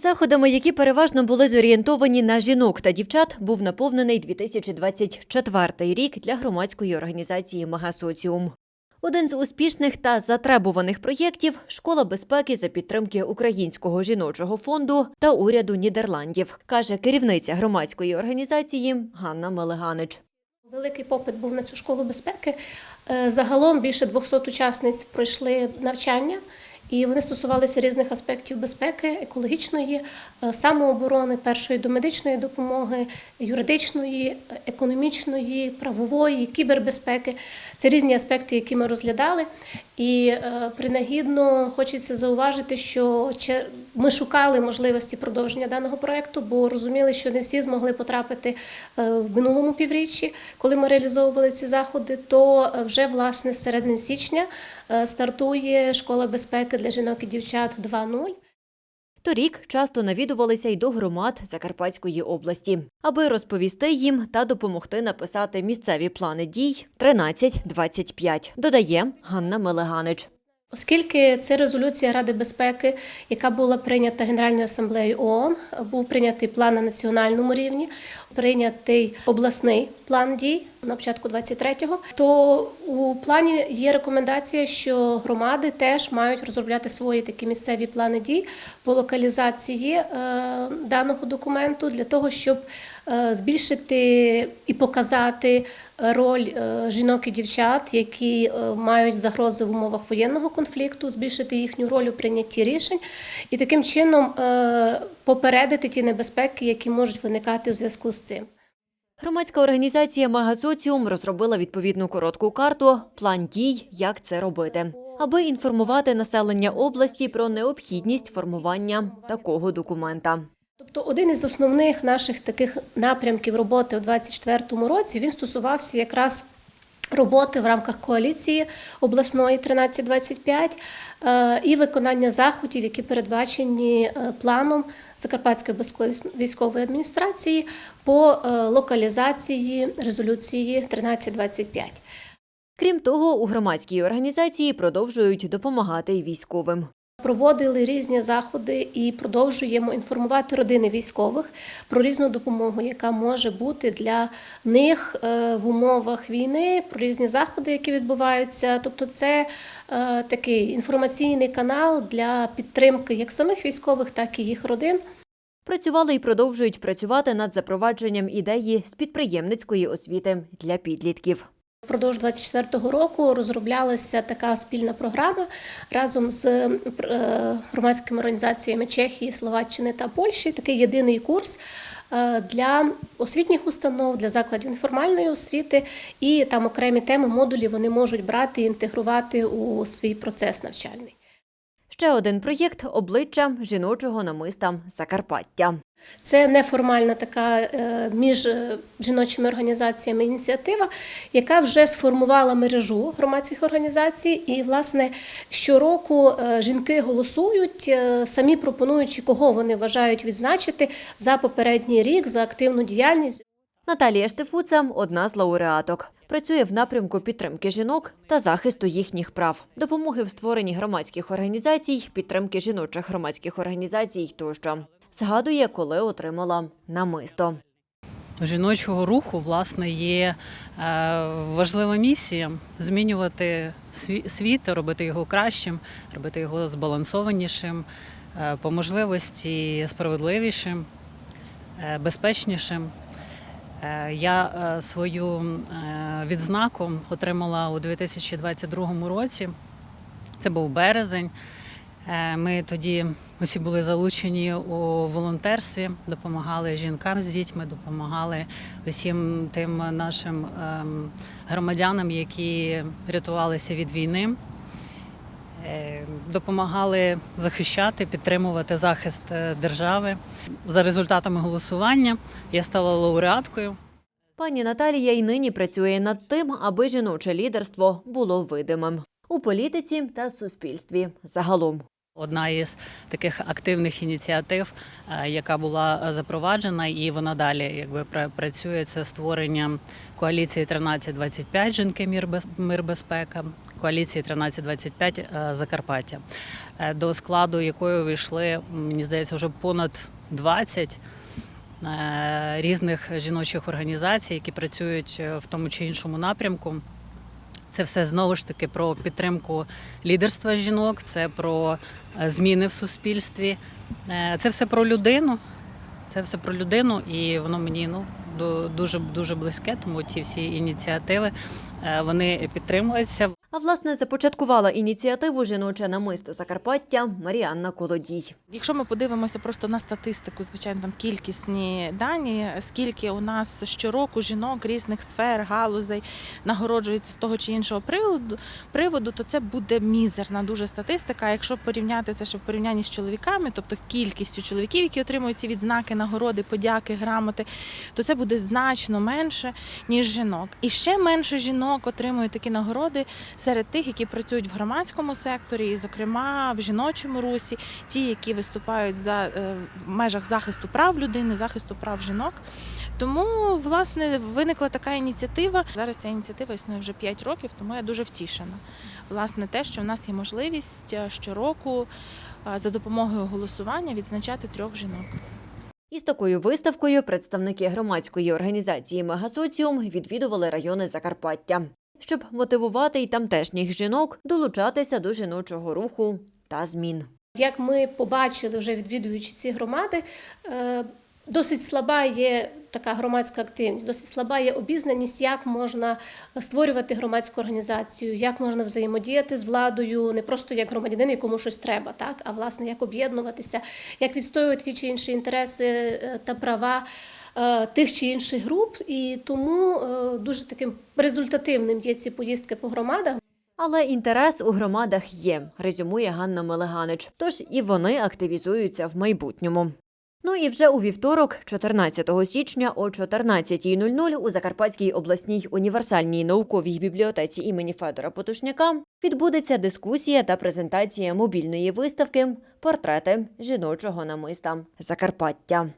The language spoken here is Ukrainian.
Заходами, які переважно були зорієнтовані на жінок та дівчат, був наповнений 2024 рік для громадської організації Мегасоціум. Один з успішних та затребуваних проєктів школа безпеки за підтримки Українського жіночого фонду та уряду Нідерландів, каже керівниця громадської організації Ганна Мелеганич. Великий попит був на цю школу безпеки. Е, Загалом більше 200 учасниць пройшли навчання, і вони стосувалися різних аспектів безпеки, екологічної, е, самооборони, першої домедичної допомоги, юридичної, економічної, правової, кібербезпеки. Це різні аспекти, які ми розглядали. І е, принагідно хочеться зауважити, що ми шукали можливості продовження даного проекту, бо розуміли, що не всі змогли потрапити е, в минулому півріччі, коли ми реалізовували ці заходи. То е, вже власне з середини січня стартує школа безпеки для жінок і дівчат 2.0. Торік часто навідувалися й до громад Закарпатської області, аби розповісти їм та допомогти написати місцеві плани дій 13-25, додає Ганна Мелеганич. Оскільки це резолюція Ради безпеки, яка була прийнята Генеральною асамблеєю ООН, був прийнятий план на національному рівні, прийнятий обласний план дій на початку 23-го, то у плані є рекомендація, що громади теж мають розробляти свої такі місцеві плани дій по локалізації е, даного документу для того, щоб збільшити і показати роль е, жінок і дівчат, які е, мають загрози в умовах воєнного конфлікту, збільшити їхню роль у прийнятті рішень і таким чином е, попередити ті небезпеки, які можуть виникати у зв'язку з цим. Громадська організація Мегасоціум розробила відповідну коротку карту, план дій, як це робити, аби інформувати населення області про необхідність формування такого документа. Тобто один із основних наших таких напрямків роботи у 2024 році він стосувався якраз роботи в рамках коаліції обласної 1325 е, і виконання заходів, які передбачені е, планом Закарпатської безко- військової адміністрації по е, локалізації резолюції 1325. Крім того, у громадській організації продовжують допомагати й військовим. Проводили різні заходи і продовжуємо інформувати родини військових про різну допомогу, яка може бути для них е, в умовах війни, про різні заходи, які відбуваються. Тобто, це е, такий інформаційний канал для підтримки як самих військових, так і їх родин. Працювали і продовжують працювати над запровадженням ідеї з підприємницької освіти для підлітків. Впродовж 24-го року розроблялася така спільна програма разом з е, громадськими організаціями Чехії, Словаччини та Польщі. Такий єдиний курс е, для освітніх установ, для закладів неформальної освіти, і там окремі теми, модулі вони можуть брати і інтегрувати у свій процес навчальний. Ще один проєкт обличчя жіночого намиста Закарпаття. Це неформальна така е, між е, жіночими організаціями ініціатива, яка вже сформувала мережу громадських організацій. І, власне, щороку е, жінки голосують, самі пропонуючи, кого вони вважають відзначити за попередній рік за активну діяльність. Наталія Штефуца – одна з лауреаток. Працює в напрямку підтримки жінок та захисту їхніх прав, допомоги в створенні громадських організацій, підтримки жіночих громадських організацій тощо. Згадує, коли отримала намисто. Жіночого руху власне є е, важлива місія змінювати сві- світ, робити його кращим, робити його збалансованішим, е, по можливості справедливішим, е, безпечнішим. Я свою відзнаку отримала у 2022 році. Це був березень. Е, Ми тоді усі були залучені у волонтерстві, допомагали жінкам з дітьми, допомагали усім тим нашим ем, громадянам, які рятувалися від війни. Е, Допомагали захищати, підтримувати захист е, держави. За результатами голосування я стала лауреаткою. Пані Наталія й нині працює над тим, аби жіноче лідерство було видимим у політиці та суспільстві загалом. Одна із таких активних ініціатив, е, яка була е, запроваджена, і вона далі якби працює, це створення коаліції 1325 жінки мір мир безпека, коаліції 1325 е, Закарпаття, до складу якої вийшли, мені здається, вже понад 20 е, різних жіночих організацій, які працюють в тому чи іншому напрямку. Це все знову ж таки про підтримку лідерства жінок, це про е, зміни в суспільстві, Е, це все про людину. Це все про людину, і воно мені ну дуже дуже близьке, тому ті всі ініціативи е, вони підтримуються. А власне започаткувала ініціативу жіноче намисто Закарпаття Маріанна Колодій. Якщо ми подивимося просто на статистику, звичайно, там кількісні дані, скільки у нас щороку жінок різних сфер, галузей нагороджується з того чи іншого приводу, приводу, то це буде мізерна дуже статистика. Якщо порівняти це ще в порівнянні з чоловіками, тобто кількістю чоловіків, які отримують ці відзнаки, нагороди, подяки, грамоти, то це буде значно менше, ніж жінок. І ще менше жінок отримують такі нагороди серед тих, які працюють в громадському секторі, і, зокрема, в жіночому русі, ті, які виступають за е, в межах захисту прав людини, захисту прав жінок. Тому власне виникла така ініціатива. Зараз ця ініціатива існує вже 5 років, тому я дуже втішена. Власне, те, що в нас є можливість е, щороку е, за допомогою голосування відзначати трьох жінок. Із такою виставкою представники громадської організації Мегасоціум відвідували райони Закарпаття, щоб мотивувати й тамтешніх жінок долучатися до жіночого руху та змін. Як ми побачили, вже відвідуючи ці громади, е, досить слаба є така громадська активність, досить слаба є обізнаність, як можна створювати громадську організацію, як можна взаємодіяти з владою, не просто як громадянин, якому щось треба, так а власне як об'єднуватися, як відстоювати ті чи інші інтереси е, та права. Е, Тих чи інших груп, і тому е, дуже таким результативним є ці поїздки по громадах. Але інтерес у громадах є, резюмує Ганна Мелеганич. Тож і вони активізуються в майбутньому. Ну і вже у вівторок, 14 січня о 14.00 у Закарпатській обласній універсальній науковій бібліотеці імені Федора Потушняка відбудеться дискусія та презентація мобільної виставки Портрети жіночого намиста Закарпаття.